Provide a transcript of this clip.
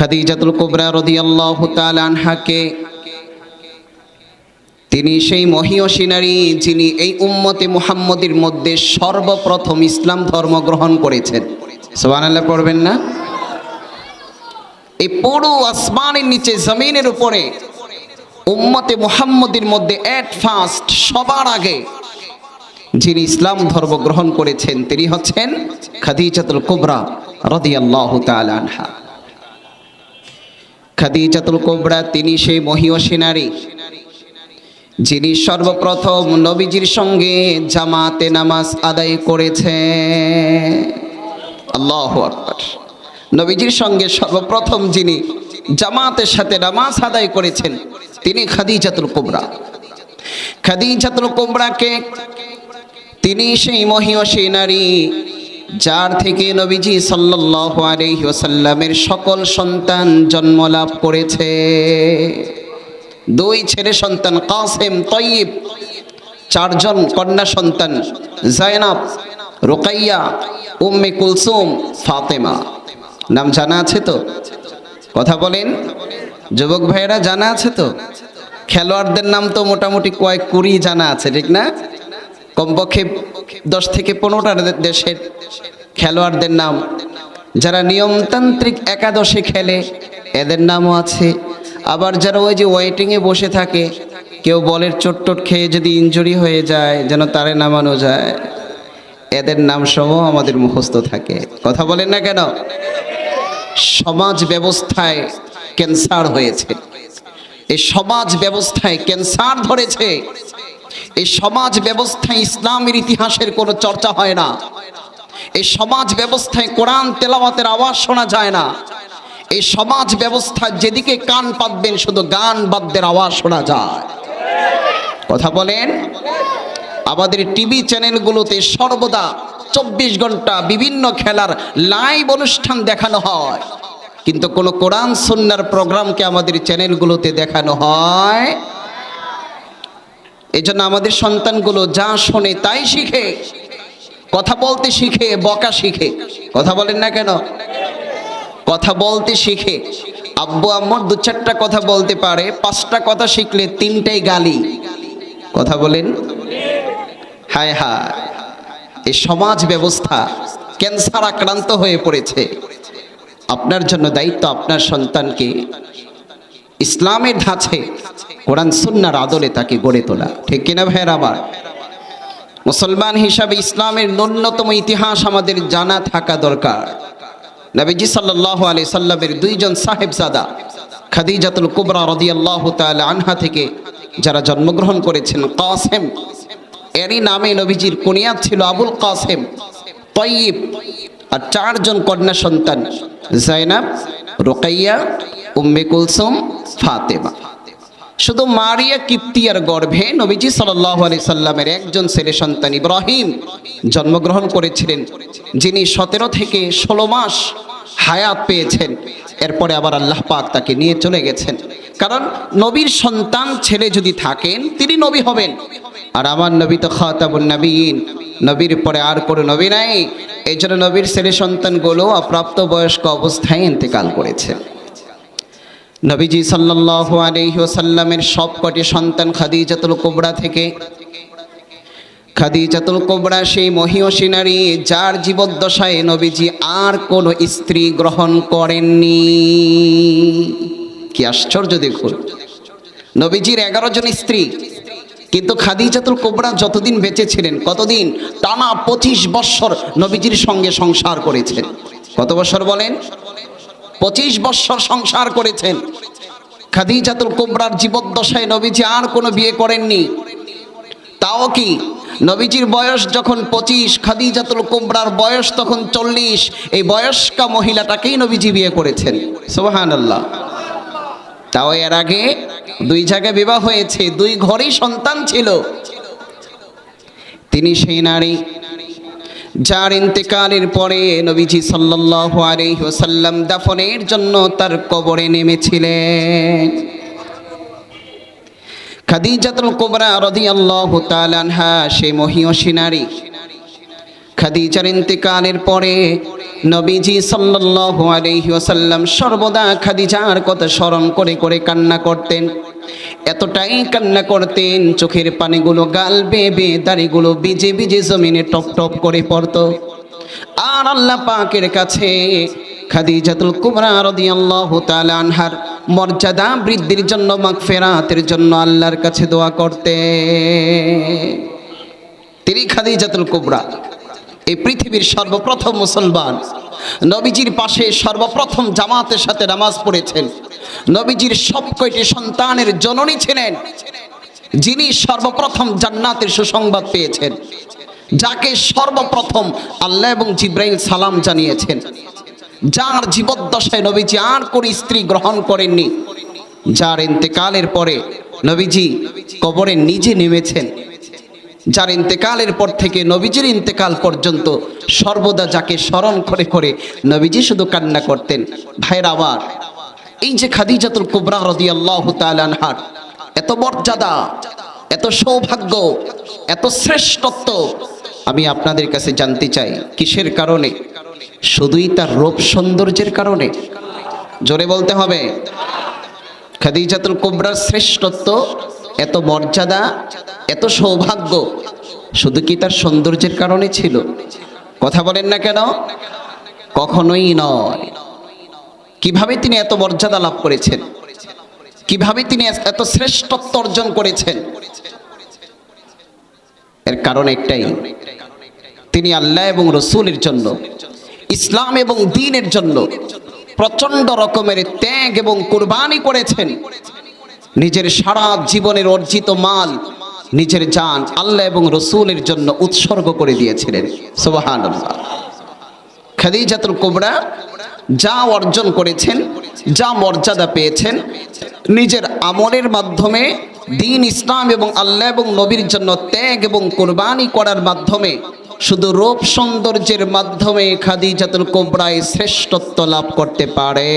খাদিজাতুল কুবরা রাদিয়াল্লাহু তাআলা আনহাকে, তিনি সেই মহিয়সী নারী যিনি এই উম্মতে মুহাম্মদের মধ্যে সর্বপ্রথম ইসলাম ধর্ম গ্রহণ করেছেন। সুবহানাল্লাহ, পড়বেন না? এই পুরো আসমানের নিচে, জমিনের উপরে উম্মতে মুহাম্মদের মধ্যে এট ফার্স্ট সবার আগে যিনি ইসলাম ধর্ম গ্রহণ করেছেন, তিনি হচ্ছেন খাদিজাতুল কুবরা রাদিয়াল্লাহু তাআলা আনহা। খাদিজাতুল কুবরা, তিনি সেই মহিয়সী নারী যিনি সর্বপ্রথম নবীজির সঙ্গে জামাতে নামাজ আদায় করেছে। আল্লাহ আকবার। নবীজির সঙ্গে সর্বপ্রথম যিনি জামাতের সাথে নামাজ আদায় করেছেন, তিনি খাদিজাতুল কুবরা। খাদিজাতুল কুবরাকে তিনি সেই মহিয়সী নারী যার থেকে নবীজি সাল্লাল্লাহু আলাইহি ওয়াসাল্লামের সকল সন্তান জন্ম লাভ করেছে। দুই ছেলে সন্তান, কাসেম, তয়িব। চারজন কন্যা সন্তান, জায়নাব, রোকাইয়া, উম্মে কুলসুম, ফাতেমা। নাম জানা আছে তো? কথা বলেন। যুবক ভাইয়েরা, জানা আছে তো? খেলোয়াড়দের নাম তো মোটামুটি কয়েক কুড়ি জানা আছে, ঠিক না? কমপক্ষে দশ থেকে পনেরোটা দেশের খেলোয়াড়দের নাম। যারা নিয়মতান্ত্রিক একাদশে খেলে, এদের নামও আছে। আবার যারা ওই যে ওয়েটিংয়ে বসে থাকে, কেউ বলের চোটটোট খেয়ে যদি ইনজুরি হয়ে যায়, যেন তারে নামানো যায়। এদের নাম সহ আমাদের মুখস্থ থাকে। কথা বলেন না কেন? সমাজ ব্যবস্থায় ক্যান্সার হয়েছে। এই সমাজ ব্যবস্থায় ক্যান্সার ধরেছে। এই সমাজ ব্যবস্থায় ইসলামের ইতিহাসের কোনো চর্চা হয় না। এই সমাজ ব্যবস্থায় কোরআন তেলাওয়াতের আওয়াজ শোনা যায় না। এই সমাজ ব্যবস্থায় যেদিকে কান পাতবেন, শুধু গান বাদ্যের আওয়াজ শোনা যায়। কথা বলেন? আমাদের টিভি চ্যানেলগুলোতে সর্বদা চব্বিশ ঘণ্টা বিভিন্ন খেলার লাইভ অনুষ্ঠান দেখানো হয়। কিন্তু কোনো কোরআন সন্ন্যার প্রোগ্রামকে আমাদের চ্যানেলগুলোতে দেখানো হয় এই জন্য আমাদের সন্তানগুলো যা শোনে তাই শিখে। কথা বলতে শিখে, বকা শিখে। কথা বলেন না কেন? কথা বলতে শিখে। আব্বু আম্মুর দু চারটা কথা বলতে পারে, পাঁচটা কথা শিখলে তিনটাই গালি। কথা বলেন? হায় হায়। এই সমাজ ব্যবস্থা ক্যান্সার আক্রান্ত হয়ে পড়েছে। আপনার জন্য দায়িত্ব আপনার সন্তানকে। ইসলামের ধাঁচে কোরআন সুন্নার আদলে তাকে গড়ে তোলা। ঠিক কিনা ভাইয়ের আমার? মুসলমান হিসাবে ইসলামের ন্যূনতম ইতিহাস আমাদের জানা থাকা দরকার। নবীজি সাল্লাল্লাহু আলাইহি সাল্লামের দুইজন সাহেবজাদা, খাদিজাতুল কুবরা রাদিয়াল্লাহু তাআলা আনহা থেকে যারা জন্মগ্রহণ করেছেন, কাসেম। এরই নামে নবীজির কুনিয়াত ছিল আবুল কাসেম, তয়িব আর চারজন কন্যা সন্তান, জাইনাব, রোকাইয়া, উম্মে কুলসুম, ফাতেমা। শুধু মারিয়া কিপ্তিয়ার গর্ভে নবীজি আলাইহি সাল্লামের একজন ছেলে সন্তান ইব্রাহিম জন্মগ্রহণ করেছিলেন, যিনি সতেরো থেকে ষোলো মাস হায়াত পেয়েছেন। এরপরে আবার আল্লাহ পাক তাকে নিয়ে চলে গেছেন। কারণ নবীর সন্তান ছেলে যদি থাকেন, তিনি নবী হবেন। আর আমার নবী তো খাতাবুন নবীন। নবীর পরে আর কোনো নবী নাই। এই জন্য নবীর ছেলে সন্তানগুলো অপ্রাপ্ত বয়স্ক অবস্থায় ইন্তেকাল করেছে নবীজি সাল্লাল্লাহু আলাইহি ওয়াসাল্লামের সবকটি সন্তান খাদিজাতুল কুবরা থেকে। খাদিজাতুল কুবরা সেই মহিয়সী নারী যার জীবদ্দশায় নবীজি আর কোনো স্ত্রী গ্রহণ করেননি। কি আশ্চর্য দেখুন। নবীজির এগারো জন স্ত্রী, কিন্তু খাদিজাতুল কোবরা যতদিন বেঁচে ছিলেন, কতদিন? টানা পঁচিশ বৎসর নবীজির সঙ্গে সংসার করেছেন কত বছর বলেন? পঁচিশ বৎসর সংসার করেছেন। খাদিজাতুল কোবরার জীবদ্দশায় নবীজি আর কোনো বিয়ে করেননি। তাও কি? নবীজির বয়স যখন পঁচিশ, খাদিজাতুল কোবরার বয়স তখন চল্লিশ, এই বয়স্কা মহিলাটাকেই নবীজি বিয়ে করেছেন। সোহান আল্লাহ তাও এর আগে দুই জায়গায় বিবাহ হয়েছে, দুই ঘরেই সন্তান ছিল। তিনি সেই নারী যার ইন্তেকালের পরে নবীজি সাল্লাল্লাহু আলাইহি ওয়াসাল্লাম দাফনের জন্য তার কবরে নেমেছিলেন। খাদিজাতুল কুবরা রাদিয়াল্লাহু তাআলা আনহা সেই মহিয়সী নারী। খাদিজার ইন্তেকালের পরে নবীজি সাল্লাল্লাহু আলাইহি ওয়াসাল্লাম সর্বদা খাদিজার কথা স্মরণ করে করে কান্না করতেন। এতটাই কান্না করতেন, চোখের পানিগুলো গাল বেবে দাড়িগুলো বিজে বিজে জমিনে টপ টপ করে পড়ত। আর আল্লাহ পাকের কাছে খাদিজাতুল কুবরা রাদিয়াল্লাহু তাআলা আনহার মর্যাদা বৃদ্ধির জন্য, মাগফিরাতের জন্য আল্লাহর কাছে দোয়া করতে তিনি খাদিজাতুল কুবরা, এই পৃথিবীর সর্বপ্রথম মুসলমান। নবীজির পাশে সর্বপ্রথম জামাতের সাথে নামাজ পড়েছেন। নবীজির সব কয়টি সন্তানের জননী ছিলেন, যিনি সর্বপ্রথম জান্নাতের সুসংবাদ পেয়েছেন, যাকে সর্বপ্রথম আল্লাহ এবং জিব্রাইল সালাম জানিয়েছেন। যার জীবদ্দশায় নবীজি আর কোন স্ত্রী গ্রহণ করেননি, যার ইন্তেকালের পরে নবীজি কবরে নিজে নেমেছেন, যার ইন্তেকালের পর থেকে নবীজির ইন্তেকাল পর্যন্ত সর্বদা যাকে স্মরণ করে করে নবীজি শুধু কান্না করতেন, ভাইরা আবার এই যে খাদিজাতুল কুবরা রাদিয়াল্লাহু তাআলা আনহার এত মর্যাদা, এত সৌভাগ্য, এত শ্রেষ্ঠত্ব আমি আপনাদের কাছে জানতে চাই, কিসের কারণে? শুধুই তার রূপ সৌন্দর্যের কারণে? জোরে বলতে হবে। খাদিজাতুল কুবরার শ্রেষ্ঠত্ব, এত মর্যাদা, এত সৌভাগ্য, শুধু কি তার সৌন্দর্যের কারণে ছিল? কথা বলেন না কেন? কখনোই নয়। কীভাবে তিনি এত মর্যাদা লাভ করেছেন? কীভাবে তিনি এত শ্রেষ্ঠত্ব অর্জন করেছেন? এর কারণ একটাই, তিনি আল্লাহ এবং রসুলের জন্য, ইসলাম এবং দিনের জন্য প্রচণ্ড রকমের ত্যাগ এবং কোরবানি করেছেন। নিজের সারা জীবনের অর্জিত মাল নিজের জান আল্লাহ এবং রসুলের জন্য উৎসর্গ করে দিয়েছিলেন। সোবাহান খাদিজাতুল কোবরা যা অর্জন করেছেন, যা মর্যাদা পেয়েছেন, নিজের আমলের মাধ্যমে দিন ইসলাম এবং আল্লাহ এবং নবীর জন্য ত্যাগ এবং কোরবানি করার মাধ্যমে শুধু রূপ সৌন্দর্যের মাধ্যমে খাদিজাতুল কোবরায় শ্রেষ্ঠত্ব লাভ করতে পারে।